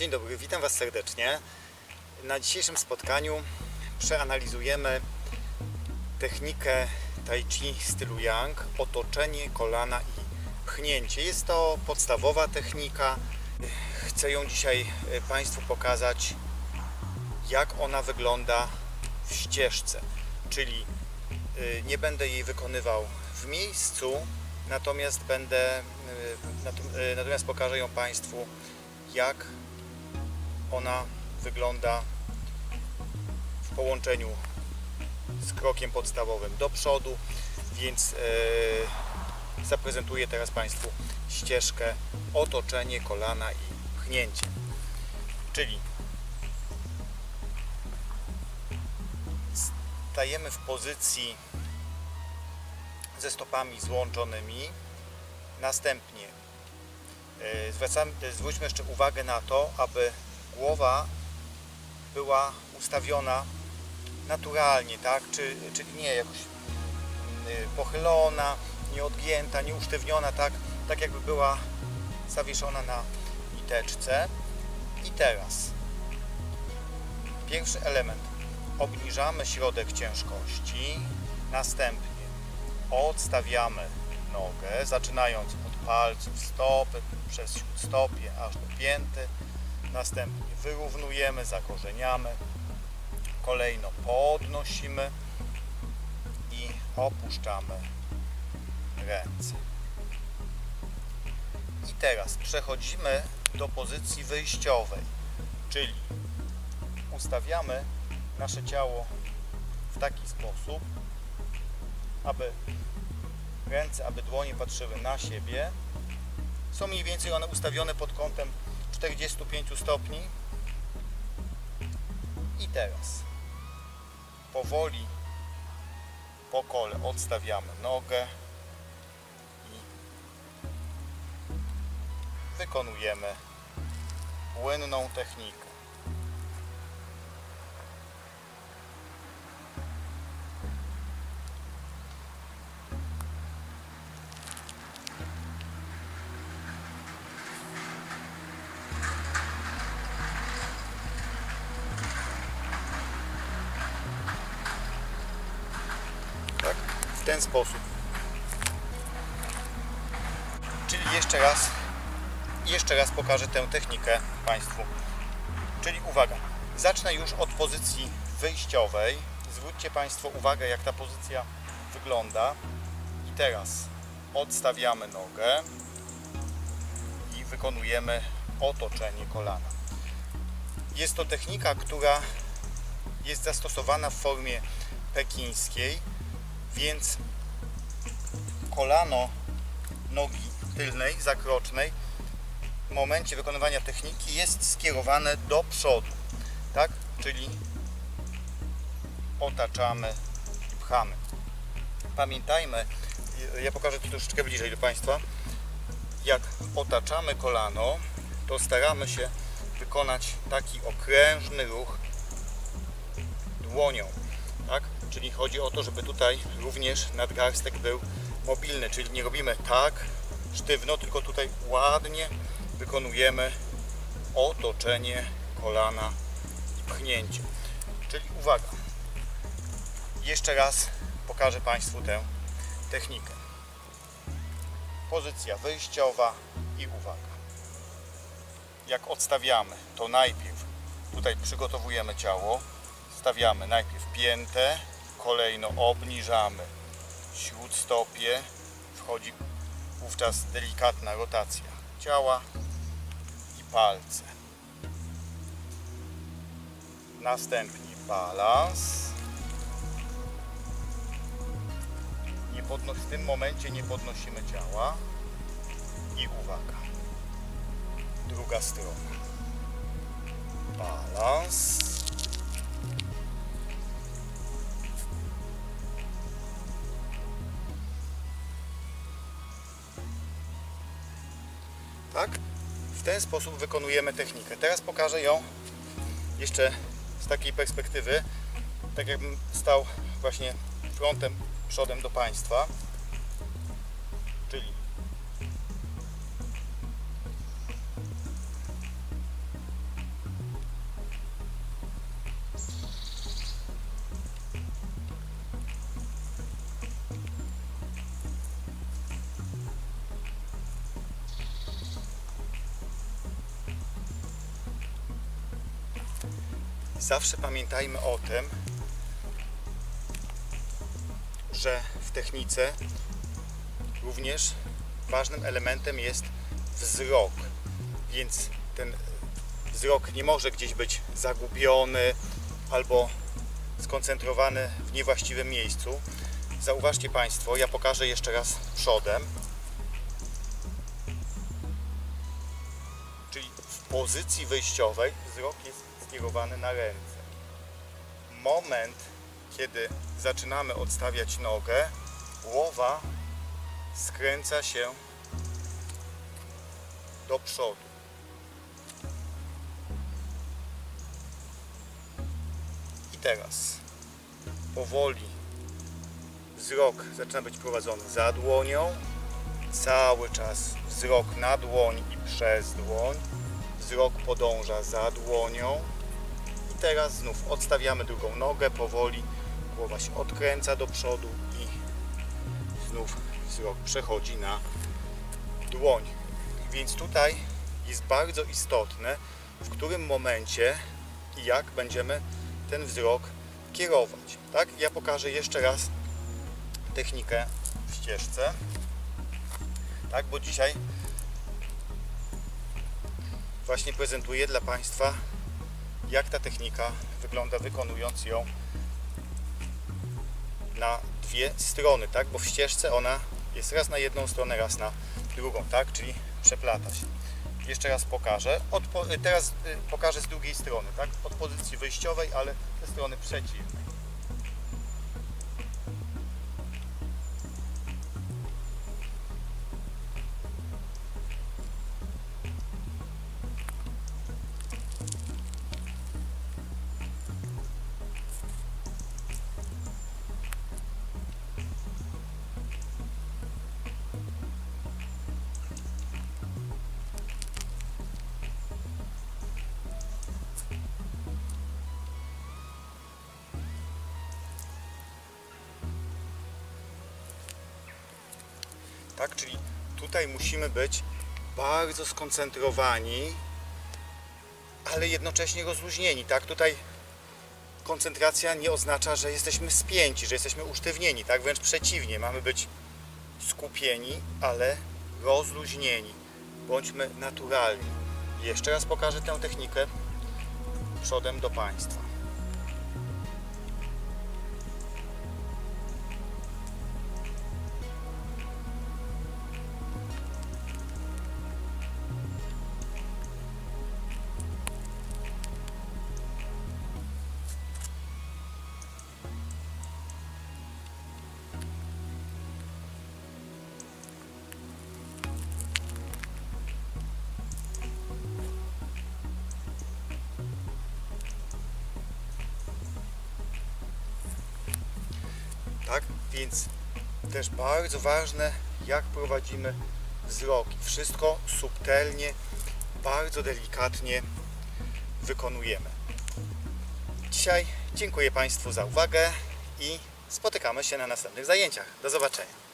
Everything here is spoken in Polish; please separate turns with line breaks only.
Dzień dobry, witam Was serdecznie. Na dzisiejszym spotkaniu przeanalizujemy technikę Tai Chi stylu Yang, otoczenie kolana i pchnięcie. Jest to podstawowa technika. Chcę ją dzisiaj e, Państwu pokazać, jak ona wygląda w ścieżce, czyli y, nie będę jej wykonywał w miejscu, natomiast będę, y, natomiast pokażę ją Państwu, jak ona wygląda w połączeniu z krokiem podstawowym do przodu, więc y, zaprezentuję teraz Państwu ścieżkę otoczenie kolana i pchnięcie. Czyli stajemy w pozycji ze stopami złączonymi. Następnie e, zwracamy, e, zwróćmy jeszcze uwagę na to, aby głowa była ustawiona naturalnie, tak? Czy, czyli nie jakoś e, pochylona, nieodgięta, nieusztywniona, tak? Tak jakby była zawieszona na niteczce. I teraz pierwszy element obniżamy środek ciężkości, następnie odstawiamy nogę, zaczynając od palców stopy, przez śródstopie aż do pięty, następnie wyrównujemy, zakorzeniamy, kolejno podnosimy i opuszczamy ręce. I teraz przechodzimy do pozycji wyjściowej, czyli ustawiamy nasze ciało w taki sposób, aby ręce, aby dłonie patrzyły na siebie. Są mniej więcej one ustawione pod kątem 45 stopni. I teraz powoli po kole odstawiamy nogę i wykonujemy płynną technikę. Ten sposób. Czyli jeszcze raz, jeszcze raz pokażę tę technikę Państwu. Czyli uwaga, zacznę już od pozycji wyjściowej. Zwróćcie Państwo uwagę, jak ta pozycja wygląda. I teraz odstawiamy nogę i wykonujemy otoczenie kolana. Jest to technika, która jest zastosowana w formie pekińskiej, więc kolano nogi tylnej, zakrocznej w momencie wykonywania techniki jest skierowane do przodu, tak? Czyli otaczamy i pchamy. Pamiętajmy, ja pokażę to troszeczkę bliżej do Państwa, jak otaczamy kolano, to staramy się wykonać taki okrężny ruch dłonią? Czyli chodzi o to, żeby tutaj również nadgarstek był mobilny, czyli nie robimy tak sztywno, tylko tutaj ładnie wykonujemy otoczenie kolana i pchnięcie. Czyli uwaga, jeszcze raz pokażę Państwu tę technikę. Pozycja wyjściowa i uwaga. Jak odstawiamy, to najpierw tutaj przygotowujemy ciało, stawiamy najpierw piętę, kolejno obniżamy śródstopie, wchodzi wówczas delikatna rotacja ciała i palce. Następnie balans. Nie podno- w tym momencie nie podnosimy ciała i uwaga. Druga strona. Balans. W ten sposób wykonujemy technikę. Teraz pokażę ją jeszcze z takiej perspektywy, tak jakbym stał właśnie frontem, przodem do Państwa. Czyli zawsze pamiętajmy o tym, że w technice również ważnym elementem jest wzrok, więc ten wzrok nie może gdzieś być zagubiony albo skoncentrowany w niewłaściwym miejscu. Zauważcie Państwo, ja pokażę jeszcze raz przodem. Czyli w pozycji wyjściowej wzrok jest skierowany na ręce. Moment, kiedy zaczynamy odstawiać nogę, głowa skręca się do przodu. I teraz powoli wzrok zaczyna być prowadzony za dłonią, cały czas wzrok na dłoń i przez dłoń, wzrok podąża za dłonią teraz znów odstawiamy drugą nogę, powoli głowa się odkręca do przodu i znów wzrok przechodzi na dłoń. Więc tutaj jest bardzo istotne, w którym momencie i jak będziemy ten wzrok kierować. Tak? Ja pokażę jeszcze raz technikę w ścieżce. Tak, bo dzisiaj właśnie prezentuję dla Państwa, jak ta technika wygląda, wykonując ją na dwie strony, tak? Bo w ścieżce ona jest raz na jedną stronę, raz na drugą, tak? Czyli przeplata się. Jeszcze raz pokażę. Po- teraz y, pokażę z drugiej strony, tak? Od pozycji wyjściowej, ale ze strony przeciwnej. Tak? Czyli tutaj musimy być bardzo skoncentrowani, ale jednocześnie rozluźnieni, tak? Tutaj koncentracja nie oznacza, że jesteśmy spięci, że jesteśmy usztywnieni, tak? Wręcz przeciwnie, mamy być skupieni, ale rozluźnieni. Bądźmy naturalni. Jeszcze raz pokażę tę technikę przodem do Państwa. Więc też bardzo ważne, jak prowadzimy wzrok. Wszystko subtelnie, bardzo delikatnie wykonujemy. Dzisiaj dziękuję Państwu za uwagę i spotykamy się na następnych zajęciach. Do zobaczenia.